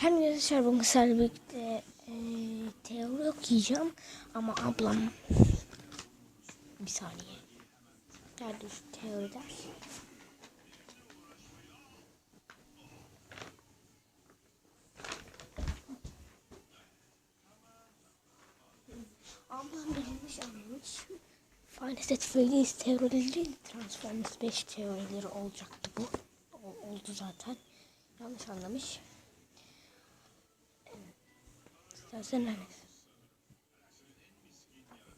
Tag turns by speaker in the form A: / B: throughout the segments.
A: Her neyse bugün sizlerle birlikte e, teori okuyacağım ama ablam bir saniye. Nerede şu teoriler? Ablam bilmiş anlamış. Set Freddy's teorileri Transformers 5 teorileri olacaktı bu. O- oldu zaten. Yanlış anlamış. Nerede?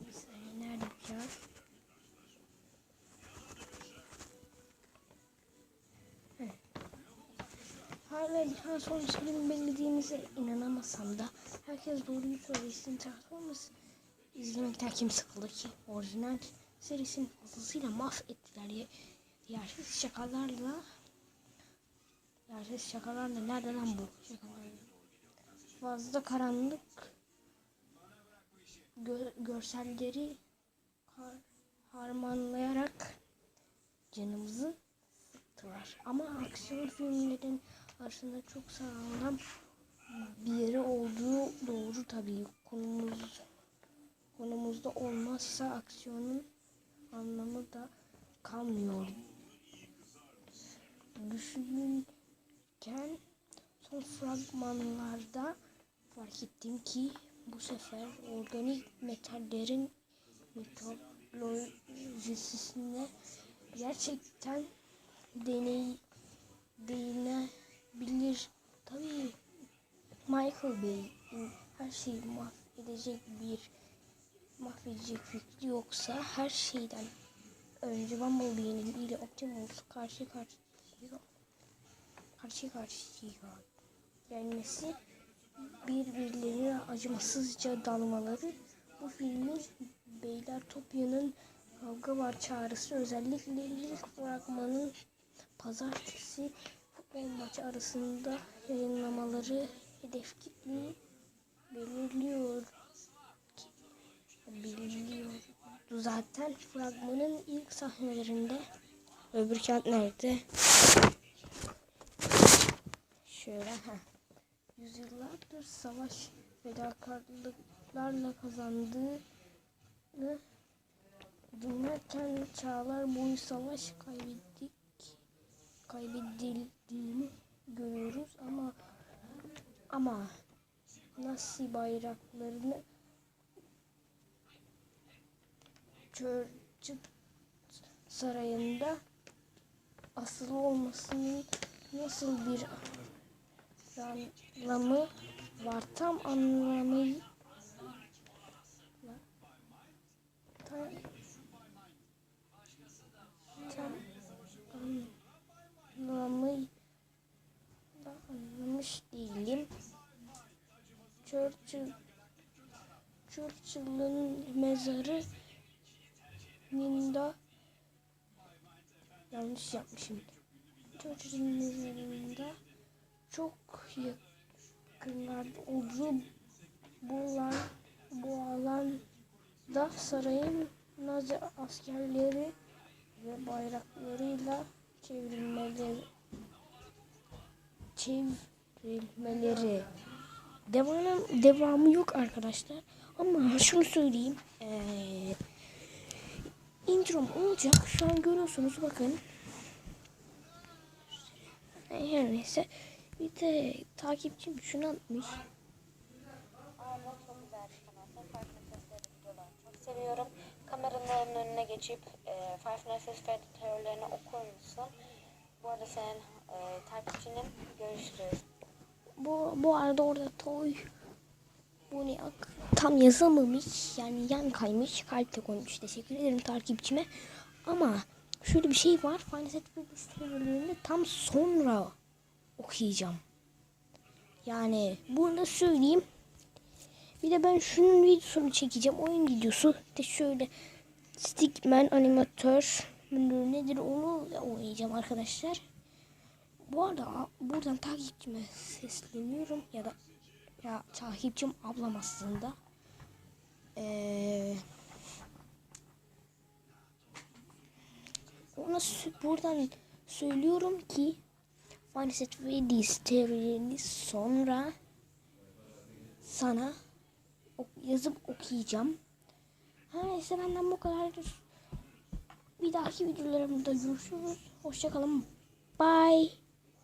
A: Bir saniye nerede? Evet. Hala bir Transformers filmi beklediğimize inanamasam da herkes doğruyu söylesin Transformers izlemekten kim sıkıldı ki? Orijinal serisini fazlasıyla mahvettiler. ya. Yersiz şakalarla Yersiz şakalarla nerede lan bu şakalar? Fazla karanlık gö- görselleri har- harmanlayarak canımızı sıktılar. Ama aksiyon filmlerin arasında çok sağlam bir yeri olduğu doğru tabii. Konumuz konumuzda olmazsa aksiyonun anlamı da kalmıyor. Düşünürken son fragmanlarda fark ettim ki bu sefer organik metallerin mitolojisine gerçekten deney değinebilir. Tabii Michael Bay her şeyi mahvedecek bir mahvedecek fikri yoksa her şeyden önce Bumblebee'nin ile Optimus karşı karşıya karşı karşıya gelmesi birbirlerine acımasızca dalmaları bu filmin Beyler Topya'nın kavga var çağrısı özellikle ilk fragmanın pazartesi futbol maçı arasında yayınlamaları hedef kitleyi belirliyor belirliyordu zaten fragmanın ilk sahnelerinde öbür kent nerede? Şöyle ha. Yüzyıllardır savaş fedakarlıklarla kazandığını dinlerken çağlar boyu savaş kaybettik kaybedildiğini görüyoruz ama ama Nazi bayraklarını Churchill sarayında asılı olmasının nasıl bir anlamı var tam anlamayı tam, tam anlamayı da anlamış değilim. Churchill Churchill'ın mezarı Ninda yanlış yapmışım. Churchill'ın mezarında çok yakınlarda olduğu bu alan, bu alanda sarayın Nazi askerleri ve bayraklarıyla çevrilmeleri çevrilmeleri. Devamı, devamı yok arkadaşlar. Ama şunu söyleyeyim ee, introm olacak? Şu an görüyorsunuz bakın. Her neyse bir de takipçim şunu atmış
B: seviyorum. Kameraların önüne geçip e, Five Nights at Freddy teorilerini okur musun? Bu arada senin e, takipçinin görüşürüz.
A: Bu, bu arada orada toy bu ne tam yazamamış yani yan kaymış kalp de koymuş teşekkür ederim takipçime ama şöyle bir şey var Final Fantasy teorilerini tam sonra okuyacağım. Yani bunu da söyleyeyim. Bir de ben şunun videosunu çekeceğim. Oyun videosu. De şöyle Stickman animatör nedir onu oynayacağım arkadaşlar. Bu arada buradan takipçime sesleniyorum. Ya da ya takipçim ablam aslında. Ee, ona buradan söylüyorum ki Final Set Freddy's teorilerini sonra sana yazıp okuyacağım. Her neyse benden bu kadardır. Bir dahaki videolarımda görüşürüz. Hoşçakalın. Bye.